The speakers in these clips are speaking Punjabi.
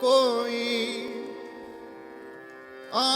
ਕੋਈ ਆ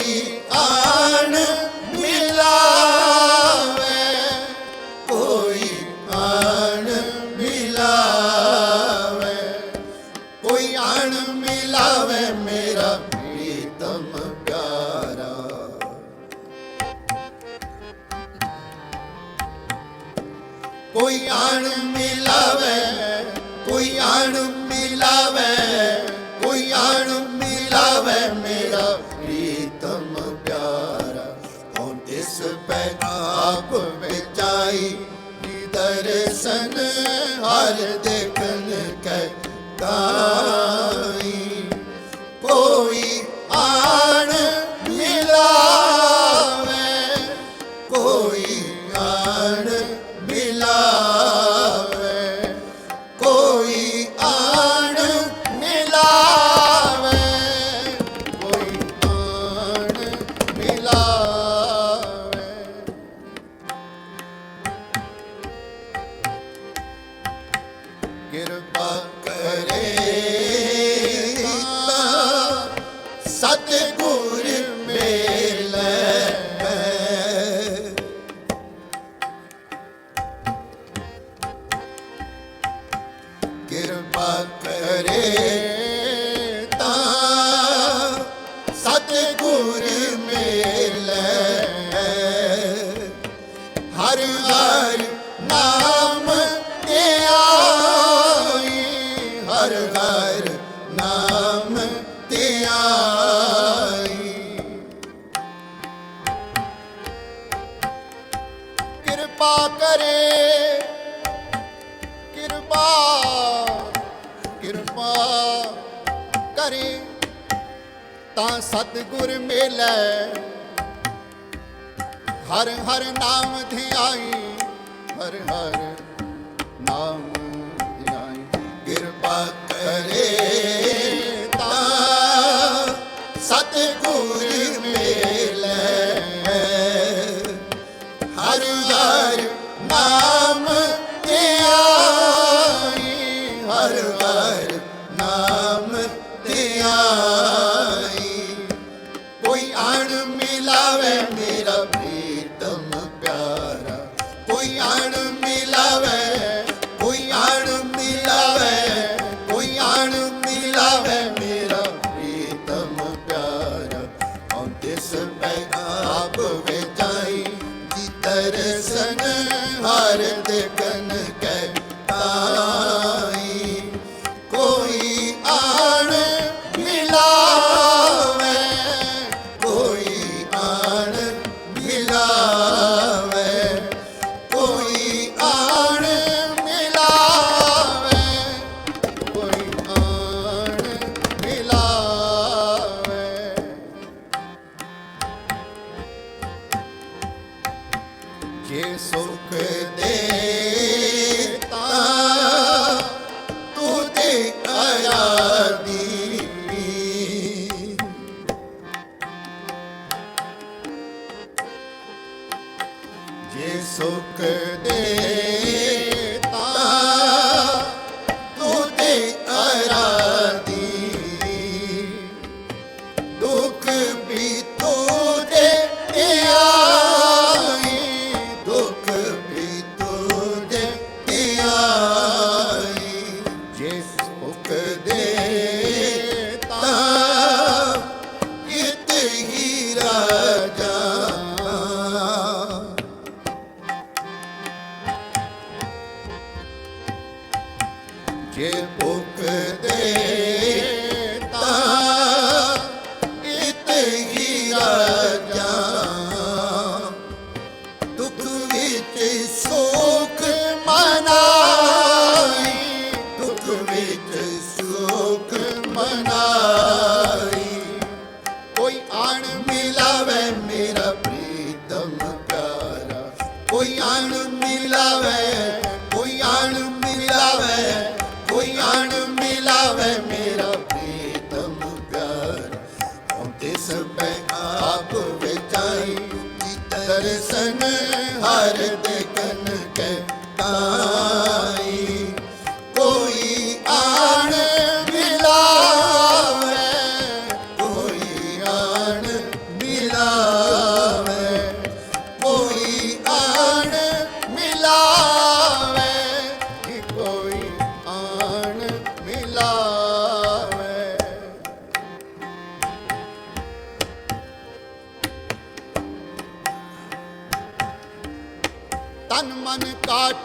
ਕੋਈ ਆਣ ਮਿਲਾਵੇ। ਕੋਈ ਆਣ ਮਿਲਾਵੇ। ਕੋਈ ਆਣ ਮਿਲਾਵੇ ਮੇਰਾ ਪ੍ਰੀਤਮ ਪਿਆਰਾ। ਕੋਈ ਆਣ ਮਿਲਾਵੇ, ਕੋਈ ਆਣ ਮਿਲਾਵੇ, ਕੋਈ ਆਣ ਮਿਲਾਵੇ ਆਪ ਵਿਚਾਈ ਦਰਸ਼ਨ ਹਰ ਦੇਖਨ ਕੈ ਤਾ। ਹਰ ਨਾਮ ਧਿਆਈ ਕਿਰਪਾ ਕਰੇ, ਕਿਰਪਾ ਕਿਰਪਾ ਕਰੇ, ਤਾਂ ਸਤਿਗੁਰ ਮਿਲੈ। ਹਰ ਹਰ ਨਾਮ ਧਿਆਈ ਹਰ ਹਰ ਨਾਮ रे. ਲੜੀ ਮੇਰਾ ਪ੍ਰੀਤਮ ਦਰਸ਼ਨ ਹਰ ਦੇਖਨ ਕੇ ਤਾਈ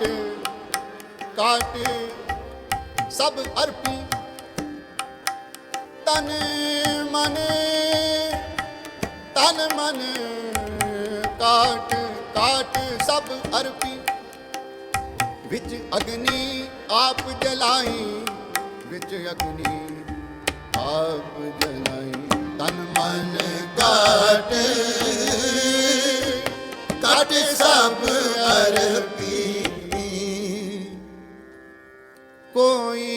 ਕਾਟ ਕਾਟ ਸਭ ਅਰਪੀ ਤਨ ਮਨ ਤਨ ਮਨ ਕਾਟ ਕਾਟ ਸਭ ਅਰਪੀ ਵਿੱਚ ਅਗਨੀ ਆਪ ਜਲਾਈ, ਵਿੱਚ ਅਗਨੀ ਆਪ ਜਲਾਈ। ਤਨ ਮਨ ਕਾਟ ਕਾਟ ਸਭ ਅਰਪੀ ਕੋਈ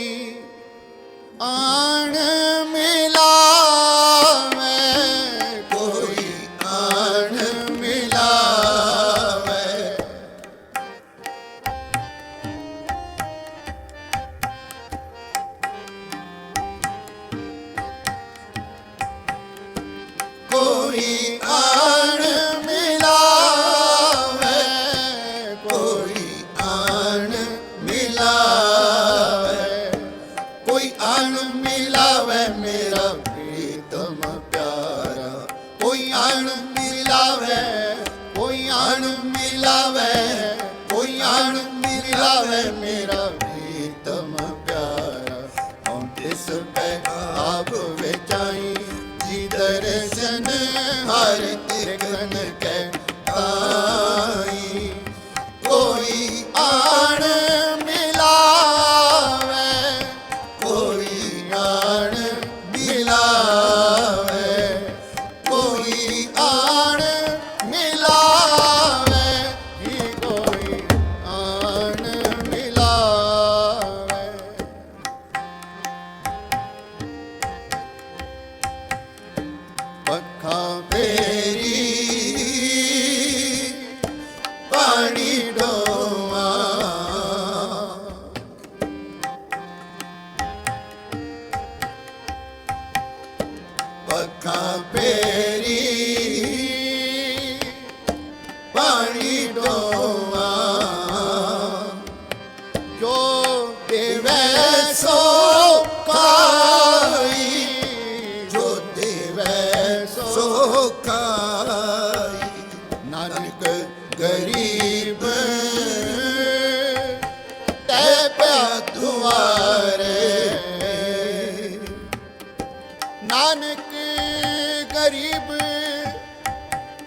ਆਪ ਵਿਚਾਈ ਜੀ ਦਰਸ਼ਨ ਹਰ ਤਿਰਗਨ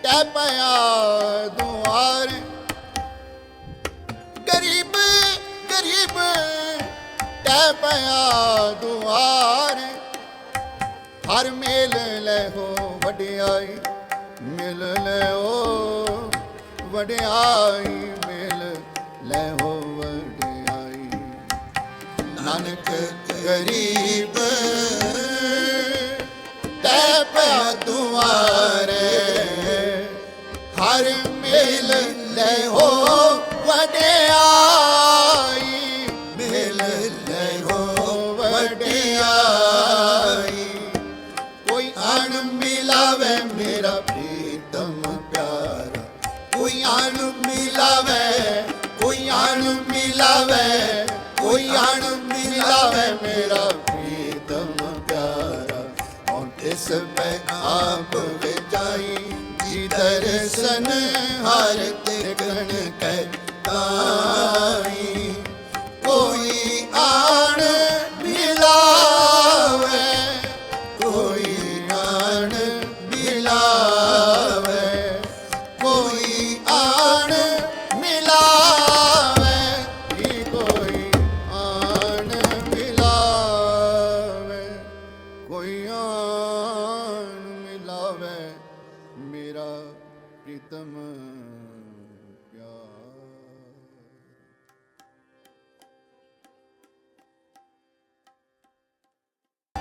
ਤੈ ਪਿਆ ਦੁਆਰ। ਗਰੀਬ ਗਰੀਬ ਤੈ ਪਿਆ ਦੁਆਰ। ਹਰ ਮੇਲ ਲੈ ਹੋ ਵਡਿਆਈ, ਮਿਲ ਲੈ ਓ ਵਡਿਆਈ, ਮਿਲ ਲੈ ਹੋ ਵਡਿਆਈ। ਨਾਨਕ ਗਰੀਬ ਤੈ ਪਿਆ ਦੁਆਰੇ। ਹਰ ਮੇਲ ਲੈ ਹੋ ਵਡਿਆਈ। ਮਿਲ ਲੈ ਹੋ ਵਡਿਆਈ। ਕੋਈ ਅਣ ਮਿਲਾਵੇ ਮੇਰਾ ਪ੍ਰੀਤਮ ਪਿਆਰਾ। ਕੋਈ ਆਣ ਮਿਲਾਵੇ, ਕੋਈ ਆਣ ਮਿਲਾਵੇ, ਕੋਈ ਆਣ ਮਿਲਾਵੇ ਮੇਰਾ ਪ੍ਰੀਤਮ ਪਿਆਰਾ। ਔਰ ਇਸ ਪੈ ਆਪ ਵਿਚਾਈ ਦਰਸ਼ਨ ਹਰ ਤਿਰਗਣ ਕੈ ਤਾਈ ਕੋਈ ਆਣ